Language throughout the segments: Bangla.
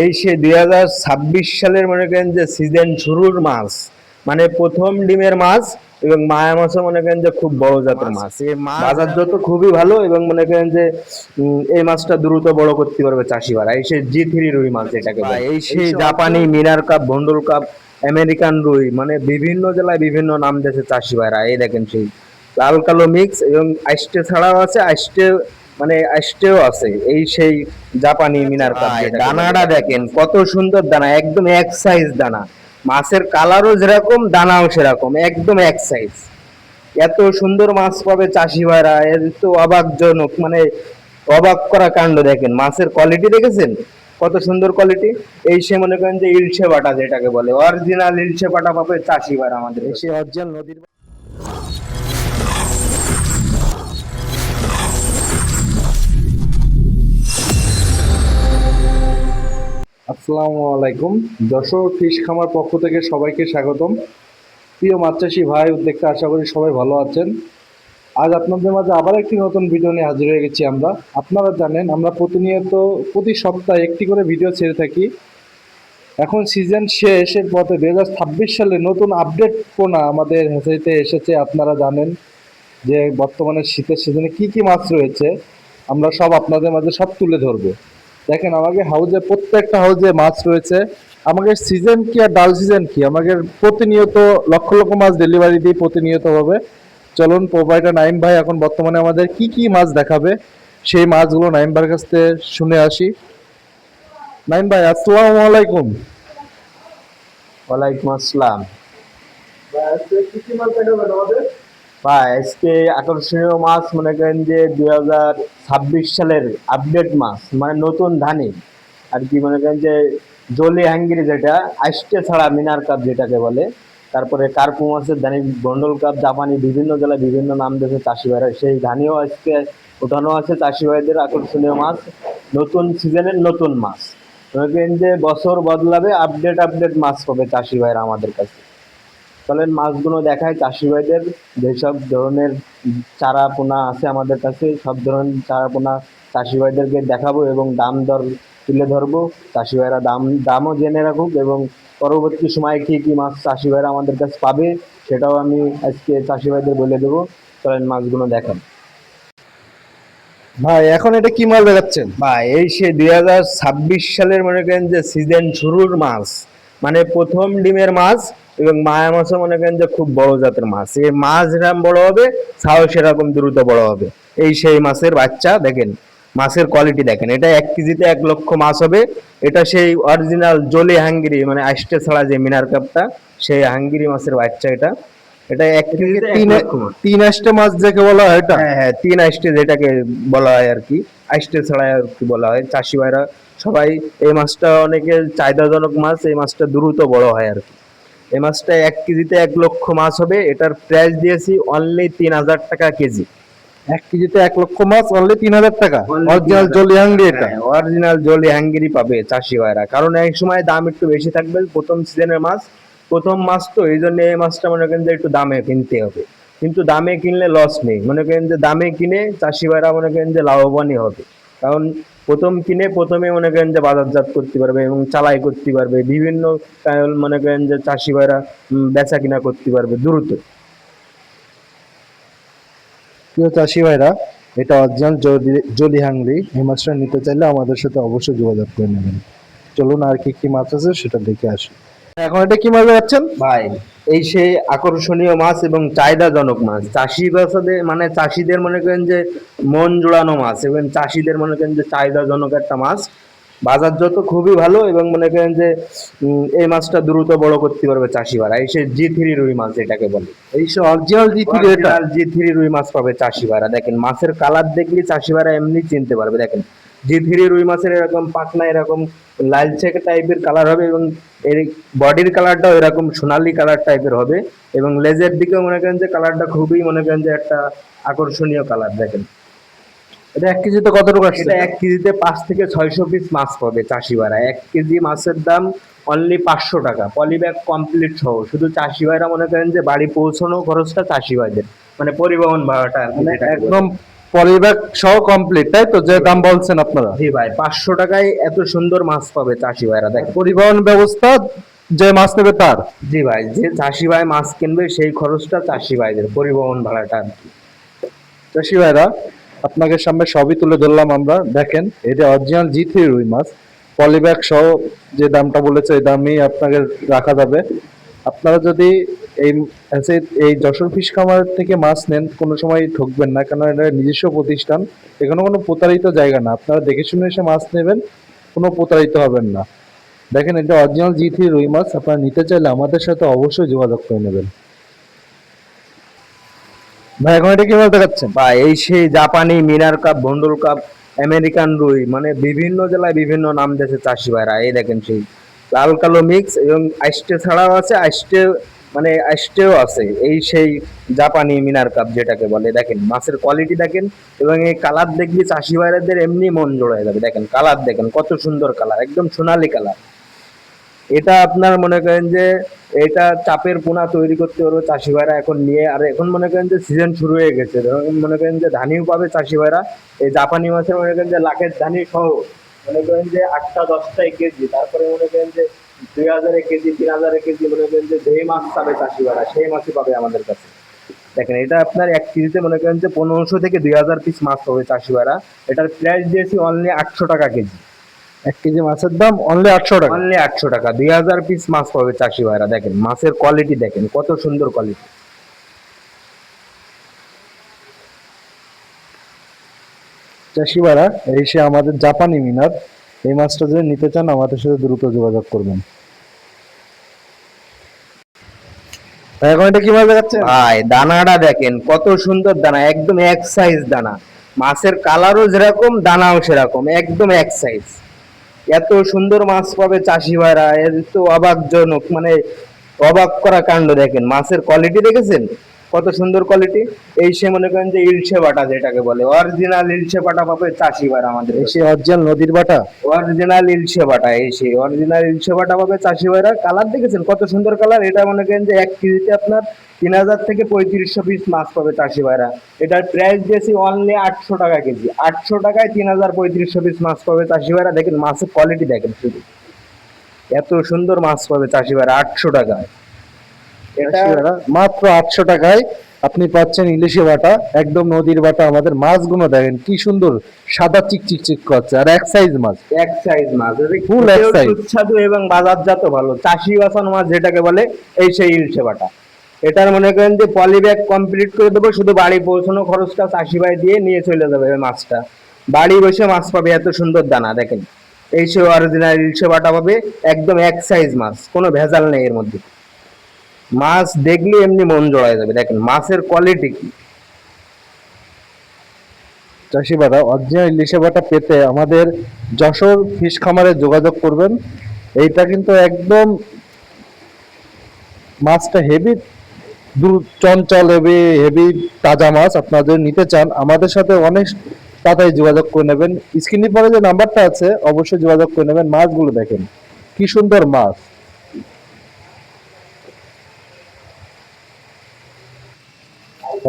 এই সে দুই হাজার ছাব্বিশ সালের মনে করেন যে সিজন শুরুর মাছ মানে প্রথম ডিমের মাছ এবং মায়া মাছও মনে করেন যে খুব বড় জাতের মাছ এই বাজার যত খুবই ভালো এবং মনে করেন যে এই মাছটা দ্রুত বড় করতে পারবে চাষিবারা। এই সে জি থ্রি রুই মাছ এটাকে এই সেই জাপানি মিনার কাপ ভন্ডল কাপ আমেরিকান রুই মানে বিভিন্ন জেলায় বিভিন্ন নাম দিয়েছে চাষিবারা। এই দেখেন সেই লাল কালো মিক্স এবং আইস্টে ছাড়াও আছে আইস্টে মানে আইস্টেও আছে এই সেই জাপানি মিনার দানাটা দেখেন কত সুন্দর দানা একদম এক সাইজ দানা। মাছের কালারও যেরকম দানাও সেরকম একদম এক সাইজ এত সুন্দর মাছ পাবে চাষি ভাইরা এর তো অবাকজনক মানে অবাক করা কাণ্ড দেখেন। মাছের কোয়ালিটি দেখেছেন? কত সুন্দর কোয়ালিটি এই সে মনে করেন যে ইলশে বাটা যেটাকে বলে অরিজিনাল ইলশে বাটা পাবে চাষি ভাইরা আমাদের সে অরিজিনাল নদীর আসসালামু আলাইকুম। যশোর ফিশ খামার পক্ষ থেকে সবাইকে স্বাগতম। প্রিয় মাছ চাষি ভাই, উদ্যোক্তা, আশা করি সবাই ভালো আছেন। আজ আপনাদের মাঝে আবার একটি নতুন ভিডিও নিয়ে হাজির হয়ে গেছি আমরা। আপনারা জানেন, আমরা প্রতিনিয়ত, প্রতি সপ্তাহে একটি করে ভিডিও ছেড়ে থাকি। এখন সিজন শেষের পথে দু হাজার ছাব্বিশ সালে নতুন আপডেট পোনা আমাদের হেসাইতে এসেছে, আপনারা জানেন যে বর্তমানে শীতের সিজনে কি কি মাছ রয়েছে। আমরা সব আপনাদের মাঝে সব তুলে ধরবো। দেখেন আমাকে হাউজে প্রত্যেকটা হাউজে মাছ রয়েছে। আমাদের সিজন কি আর ডাল সিজন কি? আমাদের প্রতিনিয়ত লক্ষ লক্ষ মাছ ডেলিভারি দিই প্রতিনিয়ত হবে চলুন প্রোভাইডার নাইম ভাই এখন বর্তমানে আমাদের কি কি মাছ দেখাবে? সেই মাছগুলো নাইম ভাইয়ের কাছ থেকে শুনে আসি। নাইম ভাই আসসালামু আলাইকুম। ওয়ালাইকুম আসসালাম। কি কি মাছ দেখাবেন আমাদের? বা আজকে আকর্ষণীয় মাছ মনে করেন যে দুই হাজার ছাব্বিশ সালের আপডেট মাছ মানে নতুন ধানি। আর কি মনে করেন যে জলি হ্যাঙ্গিরি যেটা, আইস্টে ছাড়া মিনার কাপ যেটাকে বলে, তারপরে কার্পু মাছের ধানি, গন্ডল কাপ, জাপানি বিভিন্ন জেলায় বিভিন্ন নাম দিয়েছে চাষি ভাইরা। সেই ধানিও আজকে ওঠানো আছে চাষি ভাইদের আকর্ষণীয় মাছ। নতুন সিজনের নতুন মাছ। মনে করেন যে বছর বদলাবে আপডেট আপডেট মাছ পাবে চাষি ভাইরা আমাদের কাছে। চলেন মাছগুলো দেখায় চাষি ভাইদের যেসব ধরনের চারা পোনা আছে আমাদের কাছে সব ধরনের চারা পোনা চাষি ভাইদেরকে দেখাবো এবং দাম দর তুলে ধরবো। চাষি ভাইরা দাম দামও জেনে রাখুক এবং পরবর্তী সময়ে কী কী মাছ চাষি ভাইরা আমাদের কাছে পাবে সেটাও আমি আজকে চাষি ভাইদের বলে দেবো। চলেন মাছগুলো দেখান। ভাই এখন এটা কি মাছ দেখাচ্ছেন? ভাই এই সে দুই হাজার ছাব্বিশ সালের মনে করেন যে সিজন শুরুর মাছ মানে প্রথম ডিমের মাছ এবং মায়া মাছও মনে করেন যে খুব বড় জাতের মাছ। এই মাছ যেরকম বড় হবে ছাও সেরকম দ্রুত বড় হবে। এই সেই মাছের বাচ্চা দেখেন মাছের কোয়ালিটি দেখেন। এটা এক কেজিতে এক লক্ষ মাছ হবে। এটা সেই অরিজিনাল জলি হাঙ্গিরি মানে আষ্টে ছাড়া যে মিনার কাপটা সেই হাঙ্গিরি মাছের বাচ্চা এটা। এটা এক কেজিতে তিন আষ্টে মাছ যাকে বলা হয় এটা? হ্যাঁ হ্যাঁ তিন আইস্টে যেটাকে বলা হয় আর কি। আইস্টে ছাড়া আর কি বলা হয়। চাষি ভাইরা সবাই এই মাছটা অনেকের চাহিদাজনক মাছ এই মাছটা দ্রুত বড় হয় আর কি। এই মাছটা এক কেজিতে এক লক্ষ মাছ হবে। এটার প্রাইস দিয়েছি অনলি তিন হাজার টাকা কেজি। এক কেজিতে এক লক্ষ মাছ অনলি তিন হাজার টাকা? অরিজিনাল জলি হাঙ্গি এটা? অরিজিনাল জলি হ্যাঙ্গিরি পাবে চাষি ভাইরা। কারণ এক সময় দাম একটু বেশি থাকবে প্রথম সিজনের মাছ প্রথম মাছ তো এই জন্য এই মাছটা মনে করেন যে একটু দামে কিনতে হবে। কিন্তু দামে কিনলে লস নেই। মনে করেন যে দামে কিনে চাষি ভাইরা মনে করেন যে লাভবানই হবে। কারণ প্রথম কিনে প্রথমে মনে করেন যে বাজারজাত করতে পারবে এবং চালাই করতে পারবে। বিভিন্ন মনে করেন যে চাষি ভাইরা বেচা কিনা করতে পারবে দ্রুত। প্রিয় চাষি ভাইরা এটা অরিজিনাল জলি হাঙ্গি এই মাছটা নিতে চাইলে আমাদের সাথে অবশ্যই যোগাযোগ করে নেবেন। চলুন আর কি কি মাছ আছে সেটা দেখে আসি। এখন এটা কি মাছ দেখাচ্ছেন ভাই এই সেই আকর্ষণীয় মাছ এবং চাহিদাজনক মাছ। চাষি বাসাদের মানে চাষিদের মনে করেন যে মন জোড়ানো মাছ এবং চাষিদের মনে করেন যে চাহিদাজনক একটা মাছ। বাজার যত খুবই ভালো এবং মনে করেন যে এই মাছটা দ্রুত বড় করতে পারবে চাষিবারা এই সে জি থ্রি রুই মাছ এটাকে বলে। এই সে original G three G three রুই মাছ পাবে চাষিবারা। দেখেন, মাছের কালার দেখলে চাষিবারা এমনি চিনতে পারবে। দেখেন জি থ্রি রুই মাছের এরকম পাকনা এরকম লালচে টাইপের কালার হবে এবং এর বডির কালারটাও এরকম সোনালী কালার টাইপের হবে এবং লেজের দিকেও মনে করেন যে কালারটা খুবই মনে করেন যে একটা আকর্ষণীয় কালার দেখেন। এটা এক কেজিতে কত টাকা আসছে? এটা এক কেজিতে পাঁচ থেকে ছয়শো পিস মাছ পাবে চাষিবারা এক কেজি মাছের দাম অনলি পাঁচশো টাকা। পলিব্যাগ কমপ্লিট সহ। শুধু চাষি ভাইরা মনে করেন যে বাড়ি পৌঁছানো খরচটা চাষি ভাইদের মানে পরিবহন ভাড়াটা মানে। একদম পলিব্যাগ সহ কমপ্লিট তাই তো? যে দাম বলছেন আপনারা। জি ভাই পাঁচশো টাকায় এত সুন্দর মাছ পাবে চাষি ভাইরা দেখেন পরিবহন ব্যবস্থা যে মাছ নেবে তার। জি ভাই যে চাষি ভাই মাছ কিনবে সেই খরচটা চাষি ভাইদের পরিবহন ভাড়াটা। আর কি। চাষি ভাইরা আপনাকে সামনে সবই তুলে ধরলাম আমরা। দেখেন এটা অরিজিনাল জি থ্রি রুই মাছ পলিব্যাগ সহ যে দামটা বলেছে এই দামেই আপনাকে রাখা যাবে। আপনারা যদি এই এই যশোর ফিশ খামার থেকে মাছ নেন, কোনো সময় ঠকবেন না কারণ এটা নিজস্ব প্রতিষ্ঠান। এখানে কোনো প্রতারিত জায়গা না। আপনারা দেখে শুনে এসে মাছ নেবেন, কোনো প্রতারিত হবেন না। দেখেন, এটা অরিজিনাল জি থ্রি রুই মাছ, আপনারা নিতে চাইলে আমাদের সাথে অবশ্যই যোগাযোগ করে নেবেন। ভাই, এখন এটা কি মাছ দেখাচ্ছেন? বা এই সেই জাপানি মিনার কাপ ভন্ডল কাপ, আমেরিকান রুই মানে বিভিন্ন জেলায় বিভিন্ন নাম দিয়েছে চাষি ভাইরা। এই দেখেন সেই লাল কালো মিক্স এবং আইস্টে ছাড়াও আছে, আইস্টে মানে আইস্টেও আছে। এই সেই জাপানি মিনার কাপ যেটাকে বলে, দেখেন, মাছের কোয়ালিটি দেখেন এবং এই কালার দেখবি চাষি ভাইরাদের এমনি মন জোড়ায় যাবে। দেখেন কালার দেখেন, কত সুন্দর কালার একদম সোনালি কালার এটা আপনার মনে করেন যে, এটা চাপের পোনা তৈরি করতে পারবে চাষি ভাইরা এখন নিয়ে, আর এখন মনে করেন যে সিজন শুরু হয়ে গেছে। মনে করেন যে ধানিও পাবে চাষি ভাইরা। এই জাপানি মাছের মনে করেন যে লাখের ধানি সহ মনে করেন যে আটটা দশটায় কেজি তারপরে মনে করেন যে দুই হাজারে কেজি তিন হাজারে কেজি মনে করেন যে যেই মাছ পাবে চাষি ভাইরা সেই মাছই পাবে আমাদের কাছে। দেখেন এটা আপনার এক কেজিতে মনে করেন যে পনেরোশো থেকে দুই হাজার পিস মাছ পাবে চাষি ভাইরা এটার প্রাইস দিয়েছি অনলি আটশো টাকা কেজি। এক কেজি মাছের দাম অনলি আটশো টাকা? অনলি আটশো টাকা। দুই হাজার পিস মাছ পাবে চাষি ভাইরা দেখেন মাছের কোয়ালিটি দেখেন কত সুন্দর কোয়ালিটি চাষি ভাড়া এই সে আমাদের জাপানি মিনার, এই মাছটা যদি নিতে চান, আমাদের সাথে দ্রুত যোগাযোগ করবেন। এখন এটা কি মাছ দেখাচ্ছে ভাই, দানাটা দেখেন, কত সুন্দর দানা, একদম এক সাইজ দানা। মাছের কালারও যেরকম, দানাও সেরকম, একদম এক সাইজ এত সুন্দর মাছ পাবে চাষি ভাইরা এর তো অবাকজনক মানে অবাক করা কাণ্ড দেখেন। মাছের কোয়ালিটি দেখেছেন? কত সুন্দর কোয়ালিটি এই সে মনে করেন যে ইলশে বাটা যেটাকে বলে। অরিজিনাল ইলশে বাটা পাবে চাষি ভাইরা আমাদের। সে অরিজিনাল নদীর বাটা? অরিজিনাল ইলশে বাটা এই সেই অরিজিনাল ইলশে বাটা পাবে চাষি ভাইরা কালার দেখেছেন? কত সুন্দর কালার এটা মনে করেন যে এক কেজিতে আপনার তিন হাজার থেকে পঁয়ত্রিশশো পিস মাছ পাবে চাষি ভাইরা এটার প্রাইস দিয়েছি অনলি আটশো টাকা কেজি। আটশো টাকায় তিন হাজার পঁয়ত্রিশশো পিস মাছ পাবে চাষি ভাইরা দেখেন মাছের কোয়ালিটি দেখেন শুধু। এত সুন্দর মাছ পাবে চাষি ভাইরা আটশো টাকায়। এটা মাত্র আটশো টাকায় আপনি পাচ্ছেন ইলিশে বাটা। একদম নদীর বাটা। আমাদের মাছগুলো দেখেন কি সুন্দর সাদা চিক চিক চিক করছে। আর এক সাইজ মাছ। এক সাইজ মাছ। Full এক size। সুস্বাদু এবং বাজারজাত ভালো। চাষি বাসানো মাছ যেটাকে বলে এই সেই ইলশে বাটা। এটার মনে করেন যে পলি ব্যাগ কমপ্লিট করে দেবো শুধু বাড়ি পৌঁছানো খরচটা চাষি ভাই দিয়ে নিয়ে চলে যাবে মাছটা। বাড়ি বসে মাছ পাবে এত সুন্দর দানা দেখেন। এই সে অরিজিনাল ইলশে বাটা পাবে একদম এক সাইজ মাছ। কোনো ভেজাল নেই এর মধ্যে। মাছ দেখলে এমনি মন জড়ায় যাবে। দেখেন, মাছের কোয়ালিটি কি? চাষি বাটা অরিজিনাল ইলিশে বাটা পেতে আমাদের যশোর ফিশ খামারে যোগাযোগ করবেন। এইটা কিন্তু একদম মাছটা হেভি চঞ্চল হেভি হেভি তাজা মাছ আপনারা যদি নিতে চান। আমাদের সাথে অনেক তাড়াতাড়ি যোগাযোগ করে নেবেন। স্ক্রিনের পরে যে নাম্বারটা আছে, অবশ্যই যোগাযোগ করে নেবেন। মাছগুলো দেখেন, কি সুন্দর মাছ।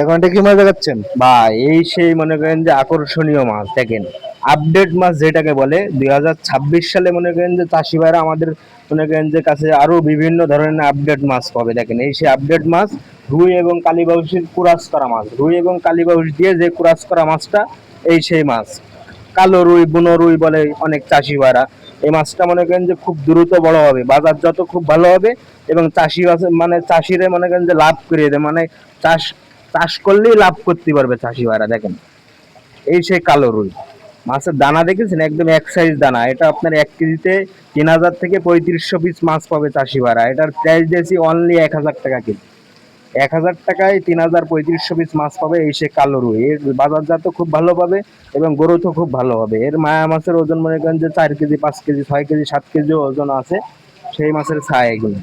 এখন এটা কি মাছ দেখাচ্ছেন? বা এই সেই মনে করেন যে আকর্ষণীয় মাছ, দেখেন। আপডেট মাছ যেটাকে বলে দু হাজার ছাব্বিশ সালে মনে করেন যে চাষি ভাইরা আমাদের মনে করেন যে কাছে আরও বিভিন্ন ধরনের আপডেট মাছ পাবে, দেখেন। এই সেই আপডেট মাছ, রুই এবং কালীবাউসের কুরাস করা মাছ। রুই এবং কালীবাউস দিয়ে যে কুরাস করা মাছটা, এই সেই মাছ। কালো রুই, বুনো রুই বলে অনেক চাষি ভাইরা। এই মাছটা মনে করেন যে খুব দ্রুত বড় হবে, বাজার যত খুব ভালো হবে এবং চাষি মানে চাষিরে মনে করেন যে লাভ করিয়ে দেয়। মানে চাষ চাষ করলেই লাভ করতে পারবে চাষি ভাইরা, দেখেন। এই সেই কালো রুই। মাছের দানা দেখেছেন? একদম এক সাইজ দানা। এটা আপনার এক কেজিতে তিন হাজার থেকে পঁয়ত্রিশশো পিস মাছ পাবে চাষি ভাড়া এটার প্রাইস দিয়েছি অনলি এক হাজার টাকা কেজি। এক হাজার টাকায় তিন হাজার পঁয়ত্রিশশো পিস মাছ পাবে এই সে কালো রুই। এর বাজারজাত খুব ভালো পাবে এবং গ্রোথও খুব ভালো হবে। এর মায়া মাছের ওজন মনে করেন যে চার কেজি, পাঁচ কেজি, ছয় কেজি, সাত কেজি ওজন আছে। সেই মাছের ছায় এগুলো।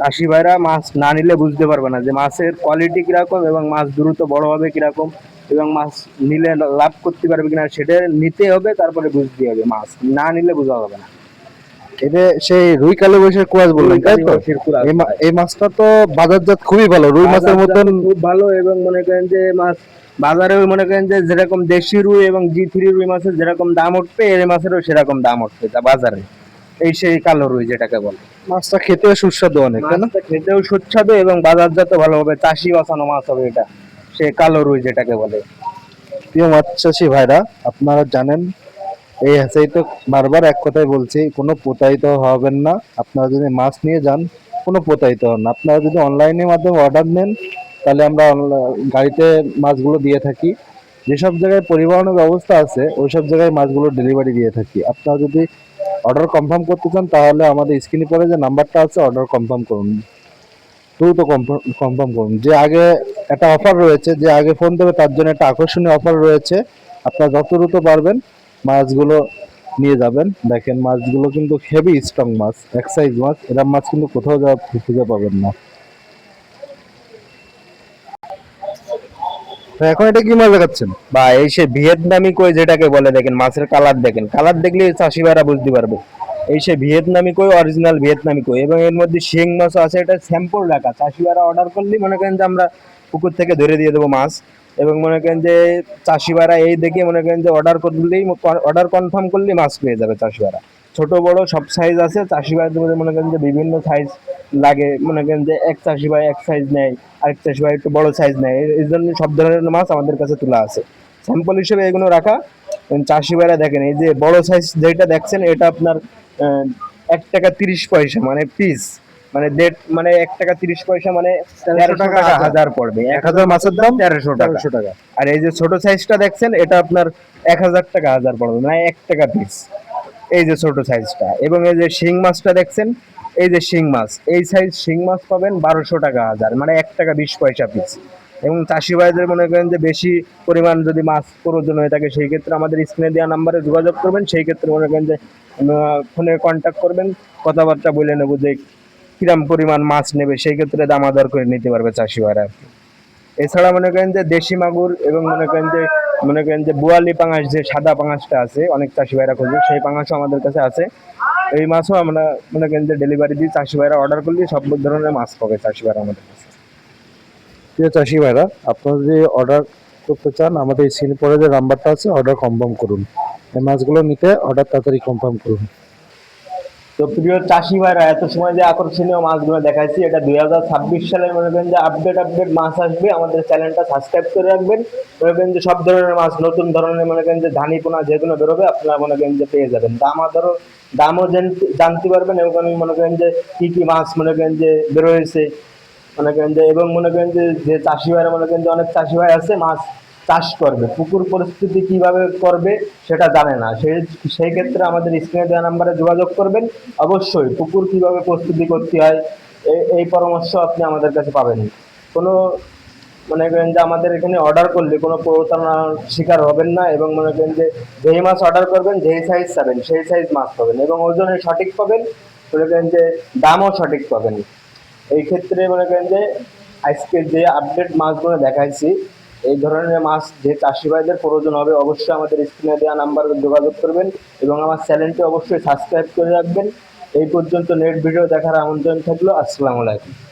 চাষি ভাইরা মাছ না নিলে বুঝতে পারবে না যে মাছের কোয়ালিটি কীরকম এবং মাছ দ্রুত বড় হবে কীরকম এবং মাছ নিলে লাভ করতে পারবে কিনা সেটা নিতে হবে তারপরে বুঝতে হবে। মাছ না নিলে বোঝা হবে না। এটা সেই রুই কালো বৈশের কুয়াশ বললেন তাই তো? এই মাছটা তো বাজারজাত খুবই ভালো রুই মাছের মতন খুব ভালো এবং মনে করেন যে মাছ বাজারে মনে করেন যে যেরকম দেশি রুই এবং জি থ্রি রুই মাছের যেরকম দাম উঠবে এই মাছেরও সেরকম দাম উঠবে তা বাজারে। এই সেই কালো রুই যেটাকে বলে। মাছটা খেতেও সুস্বাদু অনেক তাই না? খেতেও সুস্বাদু এবং বাজারজাত ভালো হবে চাষি বাঁচানো মাছ হবে এটা সে কালো রুই যেটাকে বলে। প্রিয় মাছ চাষি ভাইরা আপনারা জানেন এই হাসাই তো বারবার এক কথাই বলছি কোনো প্রতারিত হবেন না। আপনারা যদি মাছ নিয়ে যান কোনো প্রতারিত হন না। আপনারা যদি অনলাইনের মাধ্যমে অর্ডার নেন তাহলে আমরা গাড়িতে মাছগুলো দিয়ে থাকি। যেসব জায়গায় পরিবহনের ব্যবস্থা আছে ওইসব জায়গায় মাছগুলো ডেলিভারি দিয়ে থাকি। আপনারা যদি অর্ডার কনফার্ম করতে চান, তাহলে আমাদের স্ক্রিনে পরে যে নাম্বারটা আছে অর্ডার কনফার্ম করুন। দ্রুত কনফার্ম করুন। যে আগে একটা অফার রয়েছে, যে আগে ফোন দেবে, তার জন্য একটা আকর্ষণীয় অফার রয়েছে। আপনারা যত দ্রুত পারবেন, মাছগুলো নিয়ে যাবেন। দেখেন, মাছগুলো কিন্তু হেভি স্ট্রং মাছ এক্সাইজ মাছ। এরম মাছ কিন্তু কোথাও যাওয়া, খুঁজে পাবেন না। এখন এটা কি মাছ দেখাচ্ছেন? বা এই সে ভিয়েতনামি কই যেটাকে বলে দেখেন, মাছের কালার দেখেন। কালার দেখলে চাষি ভাইরা বুঝতে পারবে। এই সে ভিয়েতনামি কই অরিজিনাল ভিয়েতনামি কই, এবং এর মধ্যে শিং মাছ আছে, এটা স্যাম্পল রাখা। চাষি ভাইরা অর্ডার করলে মনে করেন যে আমরা পুকুর থেকে ধরে দিয়ে দেবো মাছ, এবং মনে করেন যে চাষি ভাইরা এই দেখে মনে করেন যে অর্ডার করলেই অর্ডার কনফার্ম করলেই মাছ পেয়ে যাবে চাষি ভাইরা ছোট বড় সব সাইজ আছে। চাষি ভাইদের মধ্যে মনে করেন যে বিভিন্ন সাইজ লাগে। মনে করেন যে এক চাষি ভাই এক সাইজ নেয় আরেক চাষি ভাই একটু বড় সাইজ নেয়। এই- জন্য সব ধরনের মাছ আমাদের কাছে তোলা আছে। স্যাম্পল হিসেবে এগুলো রাখা। চাষি ভাইরা দেখেন এই যে বড় সাইজ যেটা দেখছেন এটা আপনার এক টাকা তিরিশ পয়সা মানে পিস মানে দেড় মানে এক টাকা তিরিশ পয়সা মানে তেরোশো টাকা হাজার। পড়বে। এক হাজার মাছের দাম তেরোশো টাকা। তেরোশো টাকা। আর এই যে ছোট সাইজটা দেখছেন এটা আপনার এক হাজার টাকা হাজার পড়বে মানে এক টাকা পিস এই যে ছোট সাইজটা এবং এই যে শিং মাছটা দেখছেন, এই যে শিং মাছ, এই সাইজ শিং মাছ পাবেন বারোশো টাকা হাজার মানে এক টাকা বিশ পয়সা পিস এবং চাষি ভাইদের মনে করেন যে বেশি পরিমাণ যদি মাছ প্রয়োজন হয়ে থাকে, সেই ক্ষেত্রে আমাদের স্ক্রিনে দেওয়া নাম্বারে যোগাযোগ করবেন, সেই ক্ষেত্রে মনে করেন যে ফোনে কন্ট্যাক্ট করবেন, কথাবার্তা বলে নেব যে কিরাম পরিমাণ মাছ নেবে, সেই ক্ষেত্রে দাম দামাদর করে নিতে পারবে চাষি ভাইরা এছাড়া মনে করেন যে দেশি মাগুর এবং মনে করেন যে মনে করেন যে বোয়ালি পাঙাশ যে সাদা পাঙাশটা আছে, অনেক চাষি ভাইরা করবে সেই পাঙাশও আমাদের কাছে আছে। এই মাছও আমরা মনে করেন যে ডেলিভারি দিই চাষি ভাইরা অর্ডার করলে সব ধরনের মাছ পাবে চাষি ভাইরা আমাদের কাছে। প্রিয় চাষি ভাইরা, আপনারা যদি অর্ডার করতে চান, আমাদের স্ক্রিনে পরে যে নাম্বারটা আছে অর্ডার কনফার্ম করুন। এই মাছগুলো নিতে অর্ডার তাড়াতাড়ি কনফার্ম করুন। তো প্রিয় চাষি ভাইরা, এত সময় যে আকর্ষণীয় মাছগুলো দেখাইছি, এটা দুই হাজার ছাব্বিশ সালের মনে করেন যে আপডেট আপডেট মাছ আসবে। আমাদের চ্যানেলটা সাবস্ক্রাইব করে রাখবেন। মনে করেন যে সব ধরনের মাছ, নতুন ধরনের মনে করেন যে ধানি পোনা যেগুলো বেরোবে, আপনারা মনে করেন যে পেয়ে যাবেন। দাম আদারও দামও জানতে জানতে পারবেন এবং আমি মনে করেন যে কি কি মাছ মনে করেন যে বেরোয়েছে। মনে করেন যে, এবং মনে করেন যে যে চাষি ভাইরা মনে করেন যে অনেক চাষি ভাই আছে, মাছ চাষ করবে, পুকুর পরিস্থিতি কীভাবে করবে সেটা জানে না। সেই সেই ক্ষেত্রে আমাদের স্ক্রিনে দেওয়া নাম্বারে যোগাযোগ করবেন। অবশ্যই পুকুর কীভাবে প্রস্তুতি করতে হয় এই- পরামর্শ আপনি আমাদের কাছে পাবেন। কোনো মনে করেন যে আমাদের এখানে অর্ডার করলে কোনো প্রতারণার শিকার হবেন না এবং মনে করেন যে যেই মাছ অর্ডার করবেন, যেই সাইজ পাবেন, সেই সাইজ মাছ পাবেন এবং ওজনে সঠিক পাবেন। মনে করেন যে দামও সঠিক পাবেন। এই ক্ষেত্রে মনে করেন যে আজকে যে আপডেট মাছগুলো দেখাইছি এই ধরনের মাছ যে চাষি ভাইদের প্রয়োজন হবে, অবশ্যই আমাদের স্ক্রিনে দেওয়া নাম্বার যোগাযোগ করবেন এবং আমার চ্যানেলটি অবশ্যই সাবস্ক্রাইব করে রাখবেন। এই পর্যন্ত নেট ভিডিও দেখার আমন্ত্রণ থাকল। আসসালামু আলাইকুম।